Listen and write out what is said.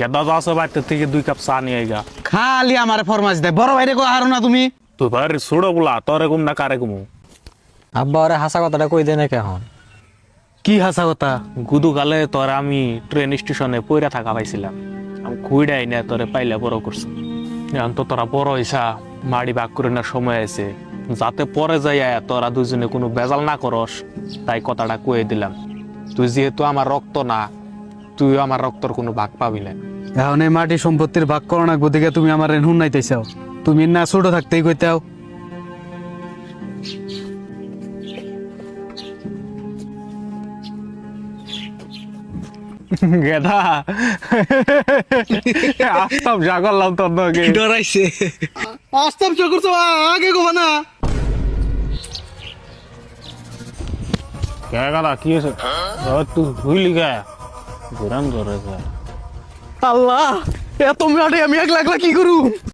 গেদা যা আছে বাড়িতে থেকে দুই কাপ চা নিয়ে গা খালি আমার ফরমাইশ দেয় বড় ভাইরে কো হারো না তুমি? তুই ভাই ছোড়ো বলা তোরে ঘুম না কারে ঘুমু আব্বা ওরে হাসা কথাটা কই এখন? কি হাসা কথা? গুদু কালে তোর আমি ট্রেন স্টেশনে পইরা থাকা পাইছিলাম। আমি খুঁড়াই না তোরে পাইলে বড় করছি। এখন তো তোরা বড় হইসা মাড়ি বাক করে না সময় আছে। যাতে পরে যাই তোরা দুজনে কোনো বেজাল না করস তাই কথাটা কয়ে দিলাম। তুই যেহেতু আমার রক্ত না তুই আমার রক্তর কোনো ভাগ পাবি না। এখন এই মাটি সম্পত্তির ভাগ করো না গদিকে তুমি আমার হুন নাইতেছাও তুমি না ছোট থাকতেই কইতাও গেদা আসতাম যা করলাম তোর নগে ডরাইছে? আস্তাব চো করছ আগে গো না। কে হয়েছে? তুই গে ঘুরান ধরে আল্লাহ এত মাঠে আমি একলা একলা কি করু